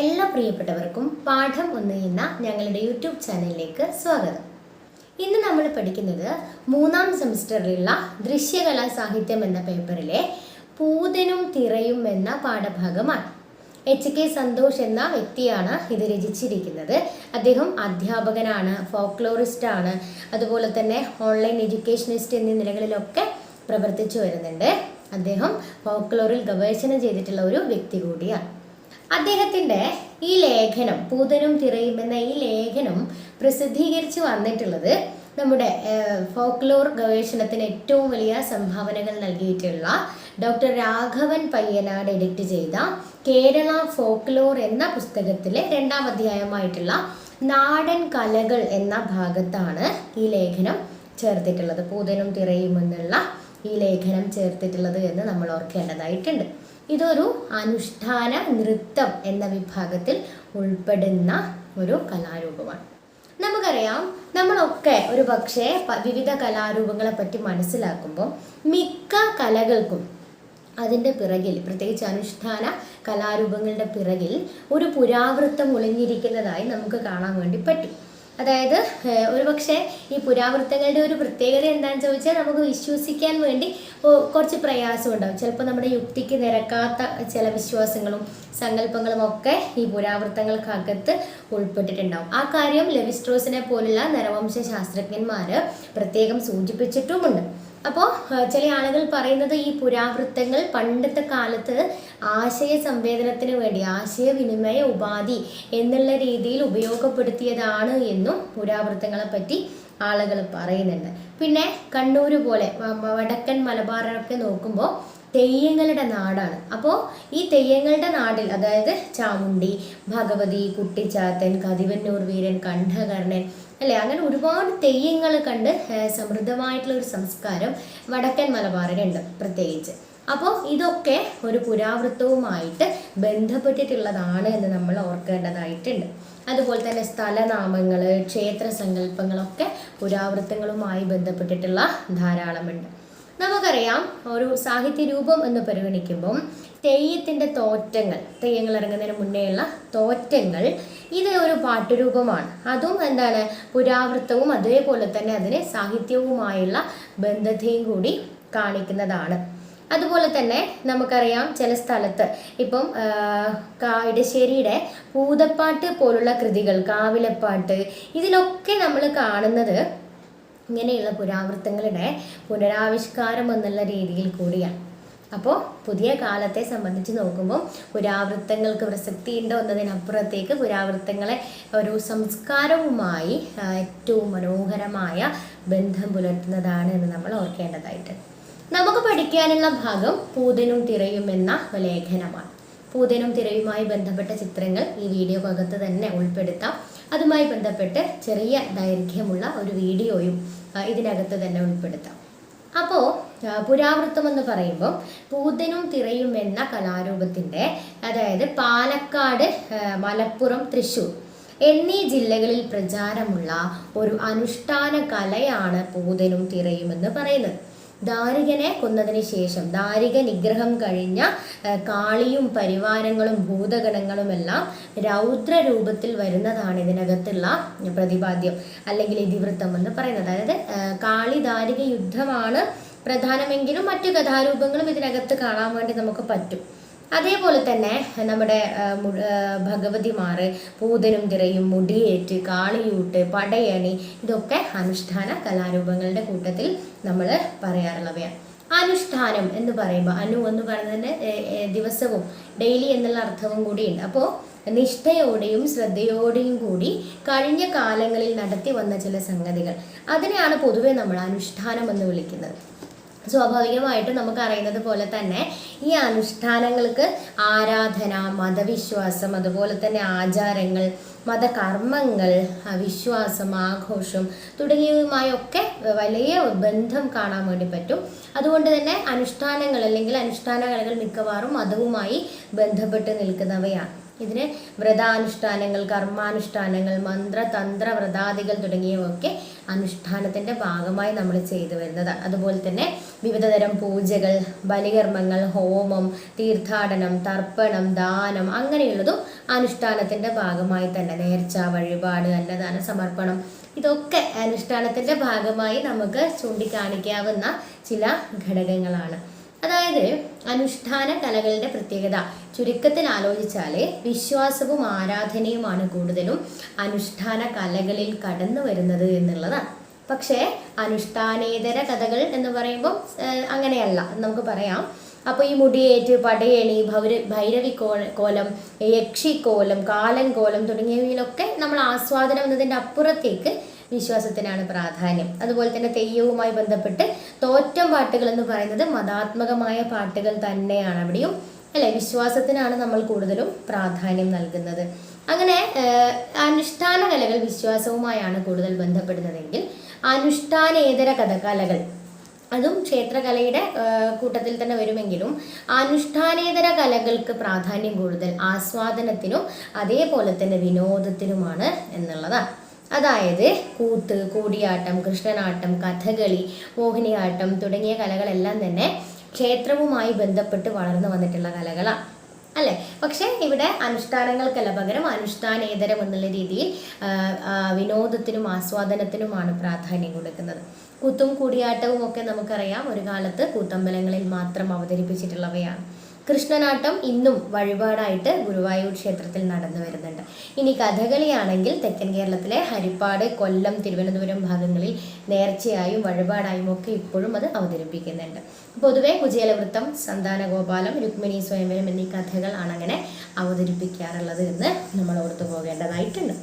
എല്ലാ പ്രിയപ്പെട്ടവർക്കും പാഠം ഒന്ന് എന്ന ഞങ്ങളുടെ യൂട്യൂബ് ചാനലിലേക്ക് സ്വാഗതം. ഇന്ന് നമ്മൾ പഠിക്കുന്നത് മൂന്നാം സെമിസ്റ്ററിലുള്ള ദൃശ്യകലാ സാഹിത്യം എന്ന പേപ്പറിലെ പൂതനും തിറയും എന്ന പാഠഭാഗമാണ്. എച്ച് കെ സന്തോഷ് എന്ന വ്യക്തിയാണ് ഇത് രചിച്ചിരിക്കുന്നത്. അദ്ദേഹം അധ്യാപകനാണ് ഫോക്ലോറിസ്റ്റ് ആണ് അതുപോലെ തന്നെ ഓൺലൈൻ എഡ്യൂക്കേഷനിസ്റ്റ് എന്നീ നിലകളിലൊക്കെ പ്രവർത്തിച്ചു വരുന്നുണ്ട്. അദ്ദേഹം ഫോക്ലോറിൽ ഗവേഷണം ചെയ്തിട്ടുള്ള ഒരു വ്യക്തി കൂടിയാണ്. അദ്ദേഹത്തിന്റെ ഈ ലേഖനം പൂതനും തിറയും എന്ന ഈ ലേഖനം പ്രസിദ്ധീകരിച്ച് വന്നിട്ടുള്ളത് നമ്മുടെ ഫോക്ലോർ ഗവേഷണത്തിന് ഏറ്റവും വലിയ സംഭാവനകൾ നൽകിയിട്ടുള്ള ഡോക്ടർ രാഘവൻ പയ്യനാട് എഡിറ്റ് ചെയ്ത കേരള ഫോക്ലോർ എന്ന പുസ്തകത്തിലെ രണ്ടാം അധ്യായമായിട്ടുള്ള നാടൻ കലകൾ എന്ന ഭാഗത്താണ് ഈ ലേഖനം ചേർത്തിട്ടുള്ളത്. പൂതനും തിറയും എന്നുള്ള ഈ ലേഖനം ചേർത്തിട്ടുള്ളത് എന്ന് നമ്മൾ ഓർക്കേണ്ടതായിട്ടുണ്ട്. ഇതൊരു അനുഷ്ഠാന നൃത്തം എന്ന വിഭാഗത്തിൽ ഉൾപ്പെടുന്ന ഒരു കലാരൂപമാണ്. നമുക്കറിയാം നമ്മളൊക്കെ ഒരു പക്ഷേ വിവിധ കലാരൂപങ്ങളെ പറ്റി മനസ്സിലാക്കുമ്പോൾ മിക്ക കലകൾക്കും അതിന്റെ പിറകിൽ പ്രത്യേകിച്ച് അനുഷ്ഠാന കലാരൂപങ്ങളുടെ പിറകിൽ ഒരു പുരാവൃത്തം ഒളിഞ്ഞിരിക്കുന്നതായി നമുക്ക് കാണാൻ വേണ്ടി പറ്റും. അതായത് ഒരുപക്ഷെ ഈ പുരാവൃത്തങ്ങളുടെ ഒരു പ്രത്യേകത എന്താണെന്ന് ചോദിച്ചാൽ നമുക്ക് വിശ്വസിക്കാൻ വേണ്ടി കുറച്ച് പ്രയാസം ഉണ്ടാവും. ചിലപ്പോൾ നമ്മുടെ യുക്തിക്ക് നിരക്കാത്ത ചില വിശ്വാസങ്ങളും സങ്കല്പങ്ങളും ഒക്കെ ഈ പുരാവൃത്തങ്ങൾക്കകത്ത് ഉൾപ്പെട്ടിട്ടുണ്ടാവും. ആ കാര്യം ലെവിസ്ട്രോസിനെ പോലുള്ള നരവംശ ശാസ്ത്രജ്ഞന്മാർ പ്രത്യേകം സൂചിപ്പിച്ചിട്ടുമുണ്ട്. അപ്പോൾ ചില ആളുകൾ പറയുന്നത് ഈ പുരാവൃത്തങ്ങൾ പണ്ടത്തെ കാലത്ത് ആശയ സംവേദനത്തിന് വേണ്ടി ആശയവിനിമയ ഉപാധി എന്നുള്ള രീതിയിൽ ഉപയോഗപ്പെടുത്തിയതാണ് എന്നും പുരാവൃത്തങ്ങളെ പറ്റി ആളുകൾ പറയുന്നുണ്ട്. പിന്നെ കണ്ണൂർ പോലെ വടക്കൻ മലബാറൊക്കെ നോക്കുമ്പോൾ തെയ്യങ്ങളുടെ നാടാണ്. അപ്പോൾ ഈ തെയ്യങ്ങളുടെ നാടിൽ അതായത് ചാമുണ്ടി ഭഗവതി കുട്ടിച്ചാത്തൻ കതിവന്നൂർ വീരൻ കണ്ഠകർണൻ അല്ലേ? അങ്ങനെ ഒരുപാട് തെയ്യങ്ങൾ കണ്ട് സമൃദ്ധമായിട്ടുള്ള ഒരു സംസ്കാരം വടക്കൻ മലബാറിനുണ്ട് പ്രത്യേകിച്ച്. അപ്പോൾ ഇതൊക്കെ ഒരു പുരാവൃത്തവുമായിട്ട് ബന്ധപ്പെട്ടിട്ടുള്ളതാണ് എന്ന് നമ്മൾ ഓർക്കേണ്ടതായിട്ടുണ്ട്. അതുപോലെ തന്നെ സ്ഥലനാമങ്ങൾ ക്ഷേത്ര സങ്കല്പങ്ങളൊക്കെ പുരാവൃത്തങ്ങളുമായി ബന്ധപ്പെട്ടിട്ടുള്ള ധാരാളമുണ്ട്. നമുക്കറിയാം ഒരു സാഹിത്യ രൂപം എന്ന് പരിഗണിക്കുമ്പം തെയ്യത്തിന്റെ തോറ്റങ്ങൾ തെയ്യങ്ങൾ ഇറങ്ങുന്നതിന് മുന്നേയുള്ള തോറ്റങ്ങൾ ഇത് ഒരു പാട്ടുരൂപമാണ്. അതും എന്താണ് പുരാവൃത്തവും അതേപോലെ തന്നെ അതിന് സാഹിത്യവുമായുള്ള ബന്ധത്തെയും കൂടി കാണിക്കുന്നതാണ്. അതുപോലെ തന്നെ നമുക്കറിയാം ചില സ്ഥലത്ത് ഇപ്പം കാടശ്ശേരിയുടെ പൂതപ്പാട്ട് പോലുള്ള കൃതികൾ കാവിലപ്പാട്ട് ഇതിലൊക്കെ നമ്മൾ കാണുന്നത് ഇങ്ങനെയുള്ള പുരാവൃത്തങ്ങളുടെ പുനരാവിഷ്കാരം എന്നുള്ള രീതിയിൽ കൂടിയാണ്. അപ്പോൾ പുതിയ കാലത്തെ സംബന്ധിച്ച് നോക്കുമ്പോൾ പുരാവൃത്തങ്ങൾക്ക് പ്രസക്തിയുണ്ടോ എന്നതിനപ്പുറത്തേക്ക് പുരാവൃത്തങ്ങളെ ഒരു സംസ്കാരവുമായി ഏറ്റവും മനോഹരമായ ബന്ധം പുലർത്തുന്നതാണ് എന്ന് നമ്മൾ ഓർക്കേണ്ടതായിട്ട്. നമുക്ക് പഠിക്കാനുള്ള ഭാഗം പൂതനും തിരയും എന്ന ലേഖനമാണ്. പൂതനും തിരയുമായി ബന്ധപ്പെട്ട ചിത്രങ്ങൾ ഈ വീഡിയോക്കകത്ത് തന്നെ ഉൾപ്പെടുത്താം. അതുമായി ബന്ധപ്പെട്ട് ചെറിയ ദൈർഘ്യമുള്ള ഒരു വീഡിയോയും ഇതിനകത്ത് തന്നെ ഉൾപ്പെടുത്താം. അപ്പോൾ പുരാവൃത്തം എന്ന് പറയുമ്പോൾ പൂതനും തിറയും എന്ന കലാരൂപത്തിന്റെ അതായത് പാലക്കാട് മലപ്പുറം തൃശ്ശൂർ എന്നീ ജില്ലകളിൽ പ്രചാരമുള്ള ഒരു അനുഷ്ഠാന കലയാണ് പൂതനും തിറയും എന്ന് പറയുന്നത്. ദാരികനെ കൊന്നതിന് ശേഷം ദാരിക നിഗ്രഹം കഴിഞ്ഞ കാളിയും പരിവാരങ്ങളും ഭൂതഗണങ്ങളും എല്ലാം രൗദ്ര രൂപത്തിൽ വരുന്നതാണ് ഇതിനകത്തുള്ള പ്രതിപാദ്യം അല്ലെങ്കിൽ ഇതിവൃത്തം എന്ന് പറയുന്നത്. അതായത് കാളി ദാരിക യുദ്ധമാണ് പ്രധാനമെങ്കിലും മറ്റു കഥാരൂപങ്ങളും ഇതിനകത്ത് കാണാൻ വേണ്ടി നമുക്ക് പറ്റും. അതേപോലെ തന്നെ നമ്മുടെ ഭഗവതിമാർ പൂതനും തിറയും മുടിയേറ്റ് കാളിയൂട്ട് പടയണി ഇതൊക്കെ അനുഷ്ഠാന കലാരൂപങ്ങളുടെ കൂട്ടത്തിൽ നമ്മൾ പറയാറുള്ളവയാണ് അനുഷ്ഠാനം എന്ന് പറയുമ്പോൾ അനു എന്ന് പറയുന്നതിന് ദിവസവും ഡെയിലി എന്നുള്ള അർത്ഥവും കൂടിയുണ്ട്. അപ്പോൾ നിഷ്ഠയോടെയും ശ്രദ്ധയോടെയും കൂടി കഴിഞ്ഞ കാലങ്ങളിൽ നടത്തി വന്ന ചില സംഗതികൾ. അതിനെയാണ് പൊതുവെ നമ്മൾ അനുഷ്ഠാനം എന്ന് വിളിക്കുന്നത്. സ്വാഭാവികമായിട്ടും നമുക്ക് അറിയുന്നത് പോലെ തന്നെ ഈ അനുഷ്ഠാനങ്ങൾക്ക് ആരാധന മതവിശ്വാസം അതുപോലെ തന്നെ ആചാരങ്ങൾ മതകർമ്മങ്ങൾ വിശ്വാസം ആഘോഷം തുടങ്ങിയവയുമായൊക്കെ വലിയ ബന്ധം കാണാൻ വേണ്ടി പറ്റും. അതുകൊണ്ട് തന്നെ അനുഷ്ഠാനങ്ങൾ അല്ലെങ്കിൽ അനുഷ്ഠാന കലകൾ മിക്കവാറും മതവുമായി ബന്ധപ്പെട്ട് നിൽക്കുന്നവയാണ്. ഇതിന് വ്രതാനുഷ്ഠാനങ്ങൾ കർമാനുഷ്ഠാനങ്ങൾ മന്ത്ര തന്ത്ര വ്രതാദികൾ തുടങ്ങിയവയൊക്കെ അനുഷ്ഠാനത്തിന്റെ ഭാഗമായി നമ്മൾ ചെയ്തു വരുന്നത്. അതുപോലെ തന്നെ വിവിധതരം പൂജകൾ ബലികർമ്മങ്ങൾ ഹോമം തീർത്ഥാടനം തർപ്പണം ദാനം അങ്ങനെയുള്ളതും അനുഷ്ഠാനത്തിന്റെ ഭാഗമായി തന്നെ. നേർച്ച വഴിപാട് അന്നദാന സമർപ്പണം ഇതൊക്കെ അനുഷ്ഠാനത്തിന്റെ ഭാഗമായി നമുക്ക് ചൂണ്ടിക്കാണിക്കാവുന്ന ചില ഘടകങ്ങളാണ്. അതായത് അനുഷ്ഠാന കലകളുടെ പ്രത്യേകത. ചുരുക്കത്തിൽ ആലോചിച്ചാൽ വിശ്വാസവും ആരാധനയുമാണ് കൂടുതലും അനുഷ്ഠാന കലകളിൽ കടന്നു വരുന്നത് എന്നുള്ളതാണ്. പക്ഷേ അനുഷ്ഠാനേതര കഥകൾ എന്ന് പറയുമ്പോൾ അങ്ങനെയല്ല. നമുക്ക് പറയാം. അപ്പോൾ ഈ മുടിയേറ്റ് പടയണി ഭൗര ഭൈരവി കോലം യക്ഷിക്കോലം കാലൻ കോലം തുടങ്ങിയവയിലൊക്കെ നമ്മൾ ആസ്വാദനം എന്നതിന്റെ അപ്പുറത്തേക്ക് വിശ്വാസത്തിനാണ് പ്രാധാന്യം. അതുപോലെ തന്നെ തെയ്യവുമായി ബന്ധപ്പെട്ട് തോറ്റം പാട്ടുകൾ എന്ന് പറയുന്നത് മതാത്മകമായ പാട്ടുകൾ തന്നെയാണ് അവിടെയും. അല്ലെ? വിശ്വാസത്തിനാണ് നമ്മൾ കൂടുതലും പ്രാധാന്യം നൽകുന്നത്. അങ്ങനെ അനുഷ്ഠാന കലകൾ വിശ്വാസവുമായാണ് കൂടുതൽ ബന്ധപ്പെടുന്നതെങ്കിൽ അനുഷ്ഠാനേതര കഥകലകൾ അതും ക്ഷേത്രകലയുടെ കൂട്ടത്തിൽ തന്നെ വരുമെങ്കിലും അനുഷ്ഠാനേതര കലകൾക്ക് പ്രാധാന്യം കൂടുതൽ ആസ്വാദനത്തിനും അതേപോലെ തന്നെ വിനോദത്തിനുമാണ് എന്നുള്ളതാണ്. അതായത് കൂത്ത് കൂടിയാട്ടം കൃഷ്ണനാട്ടം കഥകളി മോഹിനിയാട്ടം തുടങ്ങിയ കലകളെല്ലാം തന്നെ ക്ഷേത്രവുമായി ബന്ധപ്പെട്ട് വളർന്നു വന്നിട്ടുള്ള കലകളാണ് അല്ലേ? പക്ഷേ ഇവിടെ അനുഷ്ഠാനങ്ങൾക്കല്ല പകരം അനുഷ്ഠാനേതരം എന്നുള്ള രീതിയിൽ വിനോദത്തിനും ആസ്വാദനത്തിനുമാണ് പ്രാധാന്യം കൊടുക്കുന്നത്. കൂത്തും കൂടിയാട്ടവും ഒക്കെ നമുക്കറിയാം ഒരു കാലത്ത് കൂത്തമ്പലങ്ങളിൽ മാത്രം അവതരിപ്പിച്ചിട്ടുള്ളവയാണ്. കൃഷ്ണനാട്ടം ഇന്നും വഴിപാടായിട്ട് ഗുരുവായൂർ ക്ഷേത്രത്തിൽ നടന്നു വരുന്നുണ്ട്. ഇനി കഥകളിയാണെങ്കിൽ തെക്കൻ കേരളത്തിലെ ഹരിപ്പാട് കൊല്ലം തിരുവനന്തപുരം ഭാഗങ്ങളിൽ നേർച്ചയായും വഴിപാടായും ഒക്കെ ഇപ്പോഴും അത് അവതരിപ്പിക്കുന്നുണ്ട്. പൊതുവെ കുചേലവൃത്തം സന്താനഗോപാലം രുക്മിണി സ്വയംവരം എന്നീ കഥകൾ അങ്ങനെ അവതരിപ്പിക്കാറുള്ളത് എന്ന് നമ്മൾ ഓർത്തു പോകേണ്ടതായിട്ടുണ്ട്.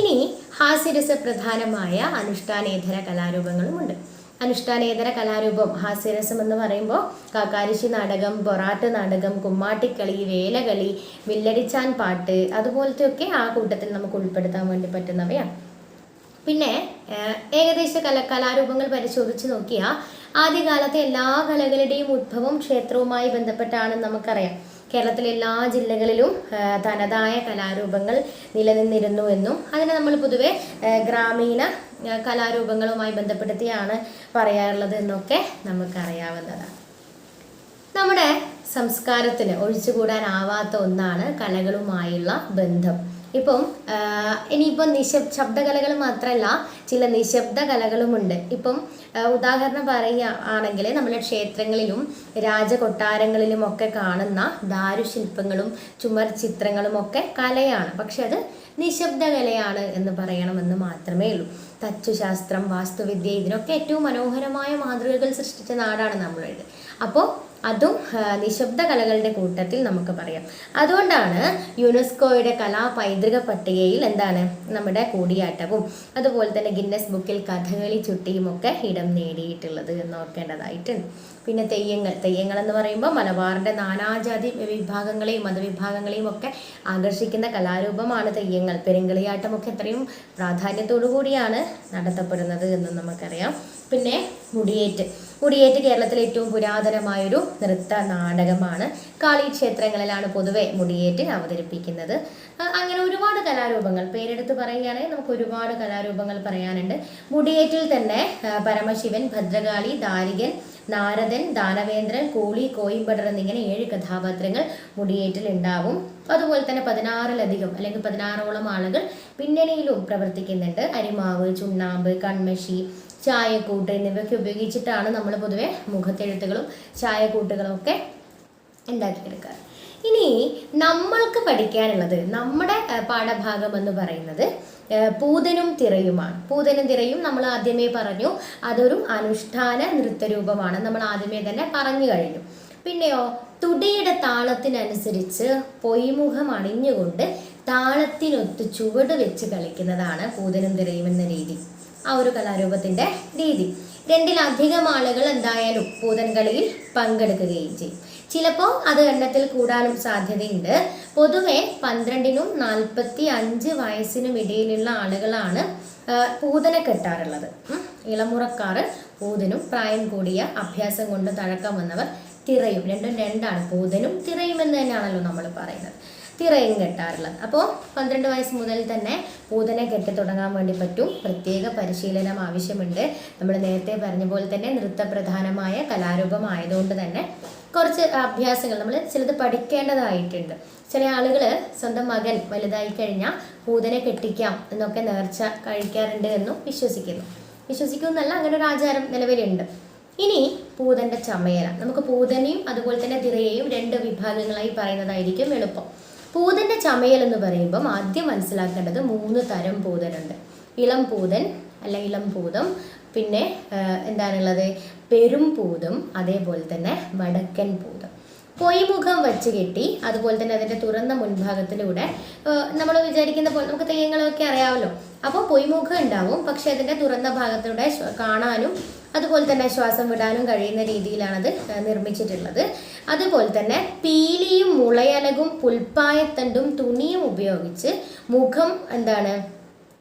ഇനി ഹാസ്യരസ പ്രധാനമായ അനുഷ്ഠാനേതര കലാരൂപങ്ങളുമുണ്ട്. അനുഷ്ഠാനേതര കലാരൂപം ഹാസ്യരസം എന്ന് പറയുമ്പോൾ കാക്കാരിശി നാടകം പൊറാട്ട് നാടകം കുമ്മാട്ടിക്കളി വേലകളി വില്ലടിച്ചാൻ പാട്ട് അതുപോലത്തെയൊക്കെ ആ കൂട്ടത്തിൽ നമുക്ക് ഉൾപ്പെടുത്താൻ വേണ്ടി പറ്റുന്നവയാണ്. പിന്നെ ഏകദേശ കല കലാരൂപങ്ങൾ പരിശോധിച്ച് നോക്കിയാൽ ആദ്യകാലത്തെ എല്ലാ കലകളുടെയും ഉദ്ഭവം ക്ഷേത്രവുമായി ബന്ധപ്പെട്ടാണെന്ന് നമുക്കറിയാം. കേരളത്തിലെ എല്ലാ ജില്ലകളിലും തനതായ കലാരൂപങ്ങൾ നിലനിന്നിരുന്നു എന്നും അതിനെ നമ്മൾ പൊതുവെ ഗ്രാമീണ കലാരൂപങ്ങളുമായി ബന്ധപ്പെടുത്തിയാണ് പറയാറുള്ളത് എന്നൊക്കെ നമുക്കറിയാവുന്നതാണ്. നമ്മുടെ സംസ്കാരത്തിന് ഒഴിച്ചുകൂടാനാവാത്ത ഒന്നാണ് കലകളുമായുള്ള ബന്ധം. ഇപ്പം ഇനിയിപ്പം നിശബ് ശബ്ദകലകൾ മാത്രമല്ല ചില നിശബ്ദ കലകളുമുണ്ട്. ഇപ്പം ഉദാഹരണം പറയുകയാണെങ്കിൽ നമ്മുടെ ക്ഷേത്രങ്ങളിലും രാജകൊട്ടാരങ്ങളിലും ഒക്കെ കാണുന്ന ദാരുശില്പങ്ങളും ചുമർ ചിത്രങ്ങളും ഒക്കെ കലയാണ്. പക്ഷെ അത് നിശബ്ദ കലയാണ് എന്ന് പറയണമെന്ന് മാത്രമേ ഉള്ളൂ. തച്ചുശാസ്ത്രം വാസ്തുവിദ്യ ഇതിനൊക്കെ ഏറ്റവും മനോഹരമായ മാതൃകകൾ സൃഷ്ടിച്ച നാടാണ് നമ്മളുടെ അപ്പോൾ അതും നിശബ്ദ കലകളുടെ കൂട്ടത്തിൽ നമുക്ക് പറയാം. അതുകൊണ്ടാണ് യുനെസ്കോയുടെ കലാ പൈതൃക പട്ടികയിൽ എന്താണ് നമ്മുടെ കൂടിയാട്ടവും അതുപോലെ തന്നെ ഗിന്നസ് ബുക്കിൽ കഥകളി ചുട്ടിയും ഒക്കെ ഇടം നേടിയിട്ടുള്ളത് എന്ന് ഓർക്കേണ്ടതായിട്ടുണ്ട്. പിന്നെ തെയ്യങ്ങൾ തെയ്യങ്ങൾ എന്ന് പറയുമ്പോൾ മലബാറിന്റെ നാനാജാതി വിഭാഗങ്ങളെയും മതവിഭാഗങ്ങളെയും ഒക്കെ ആകർഷിക്കുന്ന കലാരൂപമാണ് തെയ്യങ്ങൾ. പെരുങ്കളിയാട്ടമൊക്കെ എത്രയും പ്രാധാന്യത്തോടു കൂടിയാണ് നടത്തപ്പെടുന്നത് എന്ന് നമുക്കറിയാം. പിന്നെ മുടിയേറ്റ്. മുടിയേറ്റ് കേരളത്തിലെ ഏറ്റവും പുരാതനമായൊരു നൃത്ത നാടകമാണ്. ക്ഷേത്രങ്ങളിലാണ് പൊതുവെ മുടിയേറ്റ് അവതരിപ്പിക്കുന്നത്. അങ്ങനെ ഒരുപാട് കലാരൂപങ്ങൾ. പേരെടുത്ത് പറയുകയാണെങ്കിൽ നമുക്ക് ഒരുപാട് കലാരൂപങ്ങൾ പറയാനുണ്ട്. മുടിയേറ്റിൽ തന്നെ പരമശിവൻ ഭദ്രകാളി ദാരികൻ നാരദൻ ദാനവേന്ദ്രൻ കോളി കോയിമ്പടർ എന്നിങ്ങനെ ഏഴ് കഥാപാത്രങ്ങൾ മുടിയേറ്റിൽ ഉണ്ടാവും. അതുപോലെ തന്നെ പതിനാറിലധികം അല്ലെങ്കിൽ പതിനാറോളം ആളുകൾ പിന്നണിയിലും പ്രവർത്തിക്കുന്നുണ്ട്. അരിമാവ് ചുണ്ണാമ്പ് കൺമഷി ചായക്കൂട്ട് എന്നിവയൊക്കെ ഉപയോഗിച്ചിട്ടാണ് നമ്മൾ പൊതുവെ മുഖത്തെഴുത്തുകളും ചായക്കൂട്ടുകളും ഒക്കെ ഉണ്ടാക്കിയെടുക്കുക ഇനി നമ്മൾക്ക് പഠിക്കാനുള്ളത് നമ്മുടെ പാഠഭാഗം എന്ന് പറയുന്നത് പൂതനും തിറയുമാണ്. പൂതനും തിറയും നമ്മൾ ആദ്യമേ പറഞ്ഞു അതൊരു അനുഷ്ഠാന നൃത്തരൂപമാണ്. നമ്മൾ ആദ്യമേ തന്നെ പറഞ്ഞു കഴിഞ്ഞു. പിന്നെയോ തുടിയുടെ താളത്തിനനുസരിച്ച് പൊയ്മുഖം അണിഞ്ഞുകൊണ്ട് താളത്തിനൊത്ത് ചുവട് വെച്ച് കളിക്കുന്നതാണ് പൂതനും തിറയും എന്ന രീതി. ആ ഒരു കലാരൂപത്തിന്റെ രീതി. രണ്ടിലധികം ആളുകൾ എന്തായാലും പൂതൻകളിയിൽ പങ്കെടുക്കുകയും ചെയ്യും. ചിലപ്പോൾ അത് എണ്ണത്തിൽ കൂടാനും സാധ്യതയുണ്ട്. പൊതുവെ പന്ത്രണ്ടിനും നാൽപ്പത്തി അഞ്ച് വയസ്സിനും ഇടയിലുള്ള ആളുകളാണ് പൂതനെ കെട്ടാറുള്ളത്. ഇളമുറക്കാർ പൂതനും പ്രായം കൂടിയ അഭ്യാസം കൊണ്ട് തഴക്കം വന്നവർ തിറയും. രണ്ടും രണ്ടാണ്. പൂതനും തിറയും എന്ന് തന്നെയാണല്ലോ നമ്മൾ പറയുന്നത്. തിറയും കെട്ടാറുള്ളത്. അപ്പോൾ പന്ത്രണ്ട് വയസ്സ് മുതൽ തന്നെ പൂതനെ കെട്ടി തുടങ്ങാൻ വേണ്ടി പറ്റും. പ്രത്യേക പരിശീലനം ആവശ്യമുണ്ട്. നമ്മൾ നേരത്തെ പറഞ്ഞ പോലെ തന്നെ നൃത്തപ്രധാനമായ കലാരൂപമായതുകൊണ്ട് തന്നെ കുറച്ച് അഭ്യാസങ്ങൾ നമ്മൾ ചിലത് പഠിക്കേണ്ടതായിട്ടുണ്ട്. ചില ആളുകൾ സ്വന്തം മകൻ വലുതായി കഴിഞ്ഞാൽ പൂതനെ കെട്ടിക്കാം എന്നൊക്കെ നേർച്ച കഴിക്കാറുണ്ട് എന്നും വിശ്വസിക്കുന്നു. വിശ്വസിക്കുന്നല്ല അങ്ങനെ ഒരു ആചാരം നിലവിലുണ്ട്. ഇനി പൂതന്റെ ചമയല. നമുക്ക് പൂതനെയും അതുപോലെ തന്നെ തിറയെയും രണ്ട് വിഭാഗങ്ങളായി പറയുന്നതായിരിക്കും എളുപ്പം. പൂതന്റെ ചമയൽ എന്ന് പറയുമ്പം ആദ്യം മനസ്സിലാക്കേണ്ടത് മൂന്ന് തരം പൂതനുണ്ട് ഇളം പൂതൻ അല്ല ഇളം പൂതം പിന്നെ എന്താണുള്ളത്? പെരും പൂതം അതേപോലെ തന്നെ വടക്കൻ പൂതം. പൊയ്മുഖം വച്ച് കെട്ടി അതുപോലെ തന്നെ അതിന്റെ തുറന്ന മുൻഭാഗത്തിലൂടെ നമ്മൾ വിചാരിക്കുന്ന പോലെ നമുക്ക് തെയ്യങ്ങളൊക്കെ അറിയാമല്ലോ അപ്പോൾ പൊയ്മുഖം ഉണ്ടാവും പക്ഷെ അതിന്റെ തുറന്ന ഭാഗത്തിലൂടെ കാണാനും അതുപോലെ തന്നെ ശ്വാസം വിടാനും കഴിയുന്ന രീതിയിലാണത് നിർമ്മിച്ചിട്ടുള്ളത്. അതുപോലെ തന്നെ പീലിയും മുളയലകും പുൽപ്പായത്തണ്ടും തുണിയും ഉപയോഗിച്ച് മുഖം എന്താണ്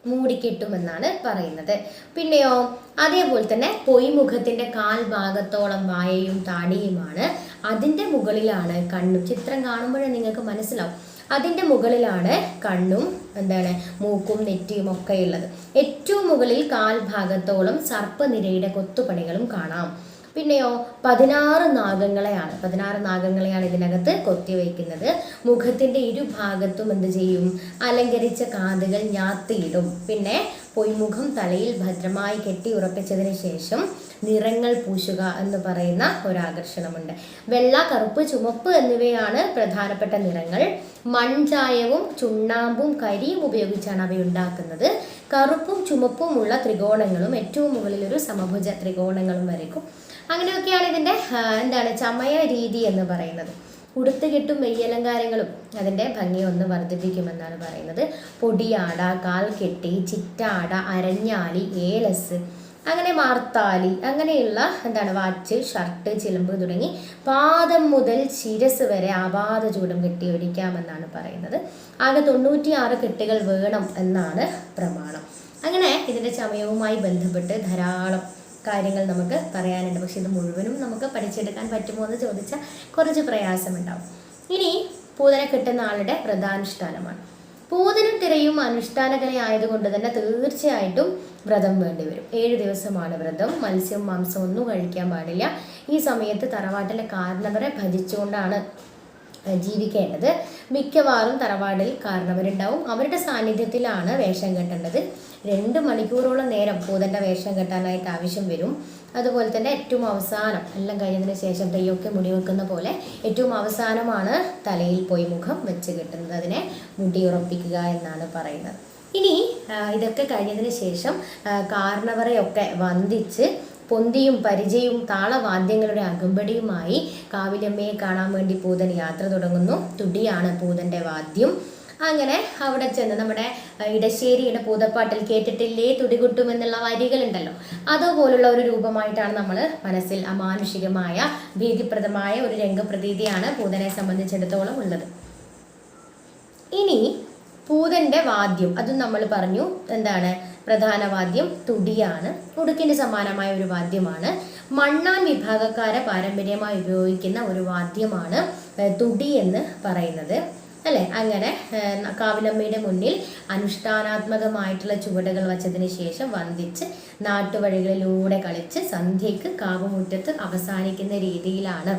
മൂടിക്കെട്ടുമെന്നാണ് പറയുന്നത്. പിന്നെയോ അതേപോലെ തന്നെ പൊയ്മുഖത്തിന്റെ കാൽ ഭാഗത്തോളം വായയും താടിയുമാണ്. അതിന്റെ മുകളിലാണ് കണ്ണും. ചിത്രം കാണുമ്പോഴേ നിങ്ങൾക്ക് മനസ്സിലാവും. അതിന്റെ മുകളിലാണ് കണ്ണും എന്താണ് മൂക്കും നെറ്റിയും ഒക്കെ ഉള്ളത് ഏറ്റവും മുകളിൽ കാൽഭാഗത്തോളം സർപ്പനിരയുടെ കൊത്തുപണികളും കാണാം. പിന്നെയോ പതിനാറ് നാഗങ്ങളെയാണ്. പതിനാറ് നാഗങ്ങളെയാണ് ഇതിനകത്ത് കൊത്തിവയ്ക്കുന്നത് മുഖത്തിന്റെ ഇരുഭാഗത്തും എന്ത് ചെയ്യും? അലങ്കരിച്ച കാതുകൾ ഞാത്തിയിടും. പിന്നെ പൊയ്മുഖം തലയിൽ ഭദ്രമായി കെട്ടി ഉറപ്പിച്ചതിന് ശേഷം നിറങ്ങൾ പൂശുക എന്ന് പറയുന്ന ഒരു ആകർഷണമുണ്ട് വെള്ള കറുപ്പ് ചുമപ്പ് എന്നിവയാണ് പ്രധാനപ്പെട്ട നിറങ്ങൾ. മൺചായവും ചുണ്ണാമ്പും കരിയും ഉപയോഗിച്ചാണ് അവ ഉണ്ടാക്കുന്നത് കറുപ്പും ചുമപ്പുമുള്ള ത്രികോണങ്ങളും ഏറ്റവും മുകളിൽ ഒരു സമഭുജ ത്രികോണങ്ങളും വരയ്ക്കും. അങ്ങനെയൊക്കെയാണ് ഇതിന്റെ എന്താണ് ചമയ രീതി എന്ന് പറയുന്നത്. ഉടുത്തുകെട്ടും വെയ്യലങ്കാരങ്ങളും അതിന്റെ ഭംഗി ഒന്ന് വർദ്ധിപ്പിക്കുമെന്നാണ് പറയുന്നത്. പൊടിയാട കാൽ കെട്ടി ചിറ്റാട അരഞ്ഞാലി ഏലസ് അങ്ങനെ മാർത്താലി അങ്ങനെയുള്ള എന്താണ് വാച്ച് ഷർട്ട് ചിലമ്പ് തുടങ്ങി പാദം മുതൽ ശിരസ് വരെ അപാത ചൂടം കെട്ടി ഒഴിക്കാമെന്നാണ് പറയുന്നത്. ആകെ തൊണ്ണൂറ്റിയാറ് കെട്ടുകൾ വേണം എന്നാണ് പ്രമാണം. അങ്ങനെ ഇതിന്റെ ചമയവുമായി ബന്ധപ്പെട്ട് ധാരാളം കാര്യങ്ങൾ നമുക്ക് പറയാനുണ്ട്. പക്ഷെ ഇത് മുഴുവനും നമുക്ക് പഠിച്ചെടുക്കാൻ പറ്റുമോ എന്ന് ചോദിച്ചാൽ കുറച്ച് പ്രയാസമുണ്ടാവും. ഇനി പൂതനെ കിട്ടുന്ന ആളുടെ വ്രതാനുഷ്ഠാനമാണ്. പൂതനും തിരയും അനുഷ്ഠാനകല ആയതുകൊണ്ട് തന്നെ തീർച്ചയായിട്ടും വ്രതം വേണ്ടി വരും. ഏഴ് ദിവസമാണ് വ്രതം. മത്സ്യം മാംസം ഒന്നും കഴിക്കാൻ പാടില്ല. ഈ സമയത്ത് തറവാട്ടിലെ കാരണവരെ ഭജിച്ചുകൊണ്ടാണ് ജീവിക്കേണ്ടത്. മിക്കവാറും തറവാടിൽ കാരണവരുണ്ടാവും. അവരുടെ സാന്നിധ്യത്തിലാണ് വേഷം കെട്ടേണ്ടത്. രണ്ട് മണിക്കൂറോളം നേരം പൂതന്റെ വേഷം കെട്ടാനായിട്ട് ആവശ്യം വരും. അതുപോലെ തന്നെ ഏറ്റവും അവസാനം എല്ലാം കഴിഞ്ഞതിന് ശേഷം തെയ്യൊക്കെ മുടി വെക്കുന്ന പോലെ ഏറ്റവും അവസാനമാണ് തലയിൽ പോയി മുഖം വെച്ച് കെട്ടുന്നത്. അതിനെ മുടി ഉറപ്പിക്കുക എന്നാണ് പറയുന്നത്. ഇനി ഇതൊക്കെ കഴിഞ്ഞതിന് ശേഷം കാരണവരെയൊക്കെ വന്ദിച്ച് പൊന്തിയും പരിചയവും താളവാദ്യങ്ങളുടെ അകമ്പടിയുമായി കാവിലമ്മയെ കാണാൻ വേണ്ടി പൂതൻ യാത്ര തുടങ്ങുന്നു. തുടിയാണ് പൂതന്റെ വാദ്യം. അങ്ങനെ അവിടെ ചെന്ന് നമ്മുടെ ഇടശ്ശേരിയുടെ പൂതപ്പാട്ടിൽ കേട്ടിട്ടില്ലേ? തുടികുട്ടും എന്നുള്ള വരികളുണ്ടല്ലോ. അതുപോലുള്ള ഒരു രൂപമായിട്ടാണ് നമ്മൾ മനസ്സിൽ അമാനുഷികമായ ഭീതിപ്രദമായ ഒരു രംഗപ്രതീതിയാണ് പൂതനെ സംബന്ധിച്ചിടത്തോളം ഉള്ളത്. ഇനി പൂതന്റെ വാദ്യം അതും നമ്മൾ പറഞ്ഞു എന്താണ് പ്രധാന വാദ്യം തുടിയാണ്. ഉടുക്കിന് സമാനമായ ഒരു വാദ്യമാണ്. മണ്ണാൻ വിഭാഗക്കാരെ പാരമ്പര്യമായി ഉപയോഗിക്കുന്ന ഒരു വാദ്യമാണ് തുടി എന്ന് പറയുന്നത്. അല്ലെ? അങ്ങനെ കാവിലമ്മയുടെ മുന്നിൽ അനുഷ്ഠാനാത്മകമായിട്ടുള്ള ചുവടുകൾ വച്ചതിന് ശേഷം വന്ദിച്ച് നാട്ടുവഴികളിലൂടെ കളിച്ച് സന്ധ്യയ്ക്ക് കാവുമുറ്റത്ത് അവസാനിക്കുന്ന രീതിയിലാണ്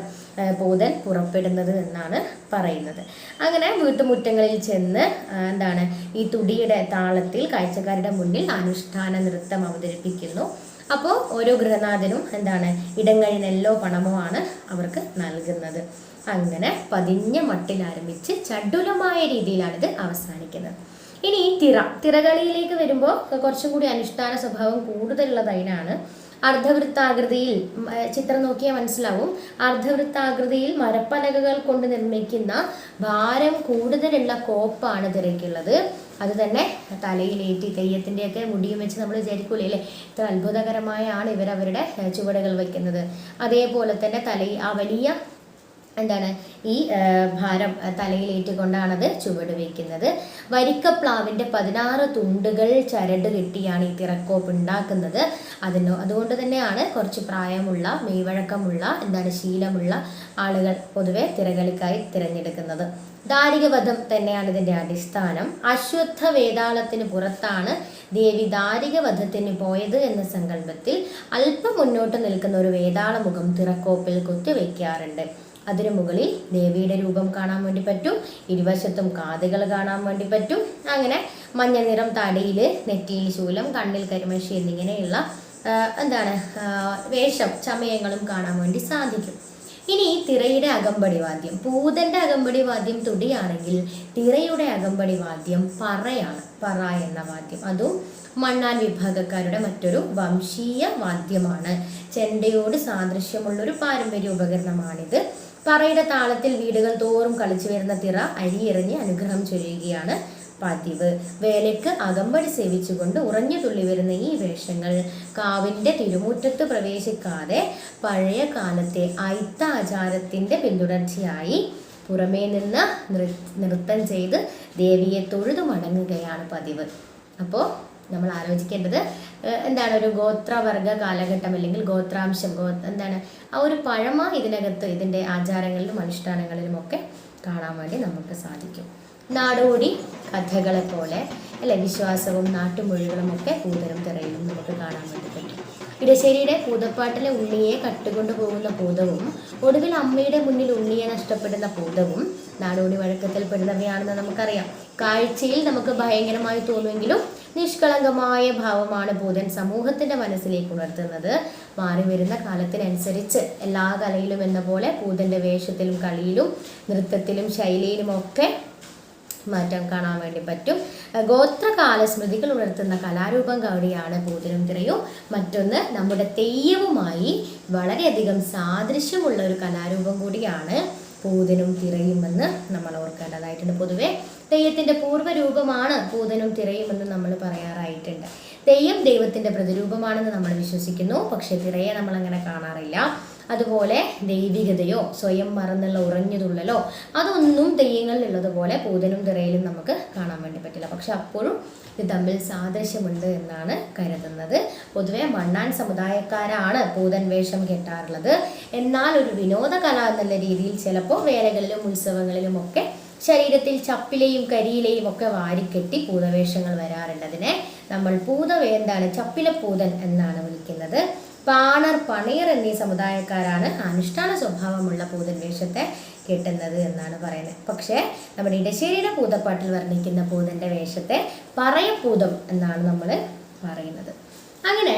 പൂതൻ പുറപ്പെടുന്നത് എന്നാണ് പറയുന്നത്. അങ്ങനെ വീട്ടുമുറ്റങ്ങളിൽ ചെന്ന് എന്താണ് ഈ തുടിയുടെ താളത്തിൽ കാഴ്ചക്കാരുടെ മുന്നിൽ അനുഷ്ഠാന നൃത്തം അവതരിപ്പിക്കുന്നു. അപ്പോൾ ഓരോ ഗൃഹനാഥനും എന്താണ് ഇടങ്ങഴിനെല്ലോ പണമോ ആണ് അവർക്ക് നൽകുന്നത്. അങ്ങനെ പതിഞ്ഞ മട്ടിൽ ആരംഭിച്ച് ചടുലമായ ഇത് അവസാനിക്കുന്നത്. ഇനി തിറ തിറകളിയിലേക്ക് വരുമ്പോൾ കുറച്ചും കൂടി അനുഷ്ഠാന സ്വഭാവം കൂടുതലുള്ളതിനാണ് അർദ്ധവൃത്താകൃതിയിൽ ചിത്രം നോക്കിയാൽ മനസ്സിലാവും. അർദ്ധവൃത്താകൃതിയിൽ മരപ്പലകകൾ കൊണ്ട് നിർമ്മിക്കുന്ന ഭാരം കൂടുതലുള്ള കോപ്പാണ് തിരക്കുള്ളത് അത് തന്നെ തലയിലേറ്റി തെയ്യത്തിന്റെയൊക്കെ മുടിയും വെച്ച് നമ്മൾ വിചാരിക്കൂലേ അല്ലേ? ഇത്ര അത്ഭുതകരമായാണ് ഇവരവരുടെ ചുവടുകൾ വയ്ക്കുന്നത്. അതേപോലെ തന്നെ തലയിൽ ആ വലിയ എന്താണ്? ഈ ഭാരം തലയിലേറ്റുകൊണ്ടാണത് ചുവട് വയ്ക്കുന്നത് വരിക്കപ്ലാവിന്റെ പതിനാറ് തുണ്ടുകൾ ചരട് കെട്ടിയാണ് ഈ തിറക്കോപ്പ് ഉണ്ടാക്കുന്നത്. അതിന് അതുകൊണ്ട് തന്നെയാണ് കുറച്ച് പ്രായമുള്ള മെയ്വഴക്കമുള്ള എന്താണ് ശീലമുള്ള ആളുകൾ പൊതുവെ തിരകളിക്കായി തിരഞ്ഞെടുക്കുന്നത്. ദാരികവധം തന്നെയാണ് ഇതിന്റെ അടിസ്ഥാനം. അശ്വത്ഥ വേതാളത്തിന് പുറത്താണ് ദേവി ദാരികവധത്തിന് പോയത് എന്ന സങ്കല്പത്തിൽ അല്പം മുന്നോട്ട് നിൽക്കുന്ന ഒരു വേതാളമുഖം തിറക്കോപ്പിൽ കുത്തിവെക്കാറുണ്ട്. അതിനു മുകളിൽ ദേവിയുടെ രൂപം കാണാൻ വേണ്ടി പറ്റും. ഇരുവശത്തും കാതുകൾ കാണാൻ വേണ്ടി പറ്റും. അങ്ങനെ മഞ്ഞ നിറം തടിയിൽ നെറ്റിയിൽ ശൂലം കണ്ണിൽ കരിമഷി എന്നിങ്ങനെയുള്ള എന്താണ് വേഷം ചമയങ്ങളും കാണാൻ വേണ്ടി സാധിക്കും. ഇനി തിറയുടെ അകമ്പടി വാദ്യം. പൂതന്റെ അകമ്പടി വാദ്യം തുടിയാണെങ്കിൽ തിറയുടെ അകമ്പടി വാദ്യം പറയാണ്. പറ എന്ന വാദ്യം. അതും മണ്ണാൻ വിഭാഗക്കാരുടെ മറ്റൊരു വംശീയ വാദ്യമാണ്. ചെണ്ടയോട് സാദൃശ്യമുള്ളൊരു പാരമ്പര്യ ഉപകരണമാണിത്. പറയുടെ താളത്തിൽ വീടുകൾ തോറും കളിച്ചു വരുന്ന തിറ അരിയെറിഞ്ഞ് അനുഗ്രഹം ചൊരിയുകയാണ് പതിവ്. വേലയ്ക്ക് അകമ്പടി സേവിച്ചുകൊണ്ട് ഉറഞ്ഞു തുള്ളി വരുന്ന ഈ വേഷങ്ങൾ കാവിന്റെ തിരുമുറ്റത്ത് പ്രവേശിക്കാതെ പഴയ കാലത്തെ ഐത്ത ആചാരത്തിന്റെ പിന്തുടർച്ചയായി പുറമേ നിന്ന് നൃത്തം ചെയ്ത് ദേവിയെ തൊഴുതു മടങ്ങുകയാണ് പതിവ്. അപ്പോൾ നമ്മൾ ആലോചിക്കേണ്ടത് എന്താണ് ഒരു ഗോത്രവർഗ കാലഘട്ടം അല്ലെങ്കിൽ ഗോത്രാംശം ഗോ എന്താണ് ആ ഒരു പഴമ ഇതിനകത്ത് ഇതിന്റെ ആചാരങ്ങളിലും അനുഷ്ഠാനങ്ങളിലും ഒക്കെ കാണാൻ വേണ്ടി നമുക്ക് സാധിക്കും. നാടോടി കഥകളെ പോലെ അല്ലെ? വിശ്വാസവും നാട്ടുമൊഴികളും ഒക്കെ കൂടുതലും തിറയിലും നമുക്ക് കാണാൻ വേണ്ടി പറ്റും. ഇടശ്ശേരിയുടെ പൂതപ്പാട്ടിലെ ഉണ്ണിയെ കട്ടുകൊണ്ടു പോകുന്ന ഭൂതവും ഒടുവിൽ അമ്മയുടെ മുന്നിൽ ഉണ്ണിയെ നഷ്ടപ്പെടുന്ന ഭൂതവും നാടോടി വഴക്കത്തിൽ പെടുന്നവയാണെന്ന് നമുക്കറിയാം. കാഴ്ചയിൽ നമുക്ക് ഭയങ്കരമായി തോന്നുമെങ്കിലും നിഷ്കളങ്കമായ ഭാവമാണ് ഭൂതൻ സമൂഹത്തിന്റെ മനസ്സിലേക്ക് ഉണർത്തുന്നത്. മാറി വരുന്ന കാലത്തിനനുസരിച്ച് എല്ലാ കലയിലും എന്ന പോലെ ഭൂതന്റെ വേഷത്തിലും കളിയിലും നൃത്തത്തിലും ശൈലിയിലും ഒക്കെ മാറ്റം കാണാൻ വേണ്ടി പറ്റും. ഗോത്രകാല സ്മൃതികൾ ഉണർത്തുന്ന കലാരൂപം കൂടിയാണ് പൂതിരും തിറയും. മറ്റൊന്ന് നമ്മുടെ തെയ്യവുമായി വളരെയധികം സാദൃശ്യമുള്ള ഒരു കലാരൂപം കൂടിയാണ് പൂതനും തിരയുമെന്ന് നമ്മൾ ഓർക്കേണ്ടതായിട്ടുണ്ട് പൊതുവെ. തെയ്യത്തിന്റെ പൂർവരൂപമാണ് പൂതനും തിരയുമെന്ന് നമ്മൾ പറയാറായിട്ടുണ്ട്. തെയ്യം ദൈവത്തിന്റെ പ്രതിരൂപമാണെന്ന് നമ്മൾ വിശ്വസിക്കുന്നു. പക്ഷേ തിറയെ നമ്മൾ അങ്ങനെ കാണാറില്ല. അതുപോലെ ദൈവികതയോ സ്വയം മറന്നുള്ള ഉറഞ്ഞുതുള്ളലോ അതൊന്നും തെയ്യങ്ങളിലുള്ളതുപോലെ പൂതനും തിറയിലും നമുക്ക് കാണാൻ വേണ്ടി പറ്റില്ല. പക്ഷെ അപ്പോഴും ഇത് തമ്മിൽ സാദൃശ്യമുണ്ട് എന്നാണ് കരുതുന്നത്. പൊതുവെ മണ്ണാൻ സമുദായക്കാരാണ് പൂതൻ വേഷം കെട്ടാറുള്ളത്. എന്നാൽ ഒരു വിനോദ കല എന്നുള്ള രീതിയിൽ ചിലപ്പോൾ വേലകളിലും ഉത്സവങ്ങളിലും ഒക്കെ ശരീരത്തിൽ ചപ്പിലെയും കരിയിലെയും ഒക്കെ വാരിക്കെട്ടി പൂതവേഷങ്ങൾ വരാറുണ്ട്. അതിനെ നമ്മൾ പൂതവേ എന്താണ്? ചപ്പില പൂതൻ എന്നാണ് വിളിക്കുന്നത്. പാണർ പണിയർ എന്നീ സമുദായക്കാരാണ് അനുഷ്ഠാന സ്വഭാവമുള്ള പൂതൻവേഷത്തെ കെട്ടുന്നത് എന്നാണ് പറയുന്നത്. പക്ഷേ നമ്മുടെ ഇടശ്ശേരിയുടെ പൂതപ്പാട്ടിൽ വർണിക്കുന്ന പൂതന്റെ വേഷത്തെ പറയപ്പൂതം എന്നാണ് നമ്മൾ പറയുന്നത്. അങ്ങനെ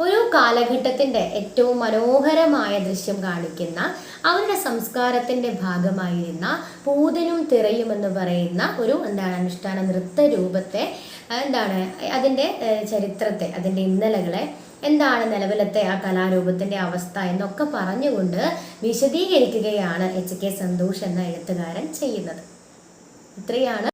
ഒരു കാലഘട്ടത്തിന്റെ ഏറ്റവും മനോഹരമായ ദൃശ്യം കാണിക്കുന്ന അവരുടെ സംസ്കാരത്തിന്റെ ഭാഗമായിരുന്ന പൂതനും തിറയും എന്ന് പറയുന്ന ഒരു എന്താണ് അനുഷ്ഠാന നൃത്ത രൂപത്തെ എന്താണ് അതിന്റെ ചരിത്രത്തെ അതിന്റെ ഇന്നലകളെ എന്താണ് നിലവിലത്തെ ആ കലാരൂപത്തിന്റെ അവസ്ഥ എന്നൊക്കെ പറഞ്ഞുകൊണ്ട് വിശദീകരിക്കുകയാണ് എച്ച് കെ സന്തോഷ് എന്ന എഴുത്തുകാരൻ ചെയ്യുന്നത്. ഇത്രയാണ്